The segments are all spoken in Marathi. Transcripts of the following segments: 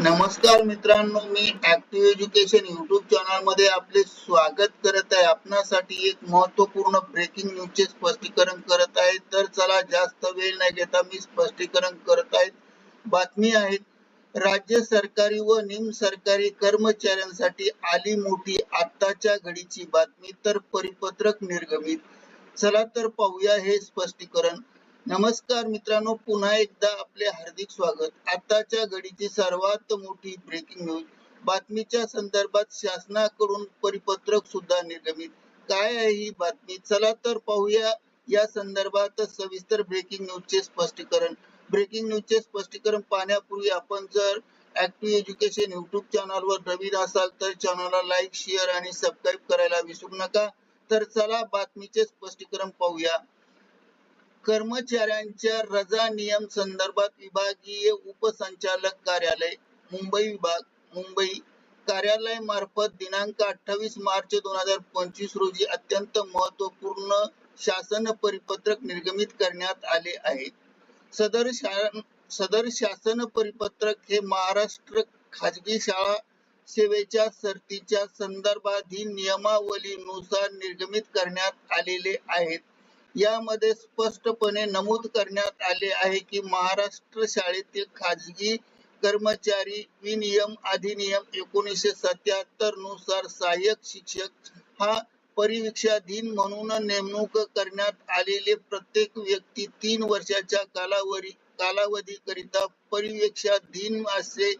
नमस्कार मित्रांनो मी ऍक्टिव्ह एज्युकेशन युट्यूब चॅनलमध्ये आपले स्वागत करत आहे. आपणासाठी एक महत्त्वपूर्ण ब्रेकिंग न्यूजचे स्पष्टीकरण करत आहे. तर चला जास्त वेळ न घेता मी स्पष्टीकरण करत आहे. बातमी आहेत राज्य सरकारी व निम सरकारी कर्मचाऱ्यांसाठी आली मोठी आत्ताच्या घडीची बातमी तर परिपत्रक निर्गमित. चला तर पाहूया हे स्पष्टीकरण. नमस्कार मित्रांनो पुन्हा एकदा आपले हार्दिक स्वागत. आताच्या घडीची सर्वात मोठी ब्रेकिंग न्यूज बातमीच्या संदर्भात शासनाकडून परिपत्रक सुद्धा निर्गमित. काय आहे ही बातमी? चला तर पाहूया. या संदर्भात सविस्तर ब्रेकिंग न्यूजचे स्पष्टीकरण. ब्रेकिंग न्यूजचे स्पष्टीकरण पाहण्यापूर्वी आपण जर ऍक्टिव्ह एज्युकेशन युट्यूब चॅनलवर नवीन असाल तर चॅनलला लाईक शेअर आणि सबस्क्राईब करायला विसरू नका. तर चला बातमीचे स्पष्टीकरण पाहूया. कर्मचाऱ्यांच्या रजा नियम संदर्भात विभागीय उपसंचालक कार्यालय मुंबई विभाग मुंबई कार्यालय मार्फत दिनांक अठ्ठावीस मार्च दोन हजार पंचवीस रोजी अत्यंत महत्त्वपूर्ण शासन परिपत्रक निर्गमित करण्यात आले आहे. सदर शा सदर शासन परिपत्रक हे महाराष्ट्र खाजगी शाळा सेवेच्या सरतीच्या संदर्भाधीन नियमावलीनुसार निर्गमित करण्यात आलेले आहेत. यामध्ये स्पष्टपणे नमूद करण्यात आले आहे की महाराष्ट्र शाळेतील खाजगी कर्मचारी विनियम अधिनियम एकोणीसशे सत्याहत्तरनुसार सहाय्यक शिक्षक हा परिवीक्षाधीन म्हणून नेमणूक करण्यात आलेले प्रत्येक व्यक्ती तीन वर्षाच्या कालावधी कालावधीकरिता परिवीक्षाधीन असे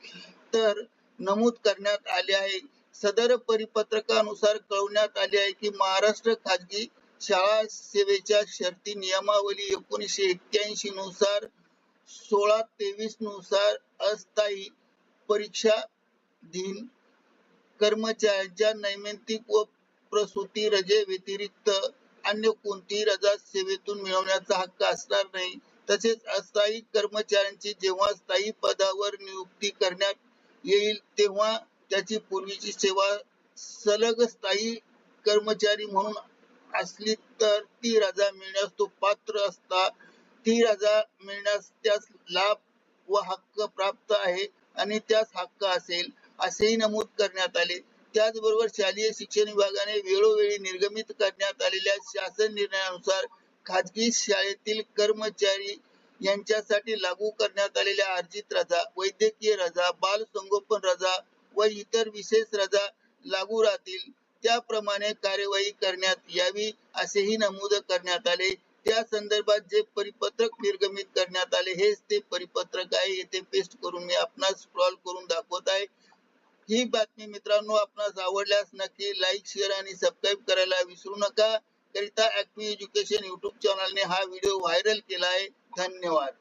तर नमूद करण्यात आले आहे. सदर परिपत्रकानुसार कळवण्यात आले आहे की महाराष्ट्र खाजगी शाळा सेवेच्या शर्ती नियमावली एकोणीसशे एक्क्याऐंशी नुसार सोळा तेवीसनुसार अस्थायी परीक्षा दिन. कर्मचाऱ्यांच्या नैमित्तिक व प्रसूती रजे व्यतिरिक्त अन्य कोणतीही रजा सेवेतून मिळवण्याचा हक्क असणार नाही. तसेच अस्थायी कर्मचाऱ्यांची जेव्हा स्थायी पदावर नियुक्ती करण्यात येईल तेव्हा त्याची पूर्वीची सेवा सलग स्थायी कर्मचारी म्हणून असली तर ती रजा मिळण्यास तो पात्र असता. ती रजा मिळण्यास त्यास लाभ व हक्क प्राप्त आहे आणि त्यास हक्क असेल असेही नमूद करण्यात आले. त्याचबरोबर शालेय शिक्षण विभागाने वेळोवेळी निर्गमित करण्यात आलेल्या शासन निर्णयानुसार खाजगी शाळेतील कर्मचारी यांच्यासाठी लागू करण्यात आलेल्या अर्जित रजा वैद्यकीय रजा बाल संगोपन रजा व इतर विशेष रजा लागू राहतील. त्याप्रमाणे कार्यवाही करण्यात यावी असेही नमूद करण्यात आले. त्या संदर्भात जे परिपत्रक निर्गमित करण्यात आले हेच ते परिपत्रक आहे. येथे पेस्ट करून मी आपणास स्क्रॉल करून दाखवत आहे. ही बातमी मित्रांनो आपणास आवडल्यास नक्की लाईक शेअर आणि सबस्क्राईब करायला विसरू नका. करिता ऍक्टिव्ह एज्युकेशन युट्यूब चॅनलने हा व्हिडिओ व्हायरल केला आहे. धन्यवाद.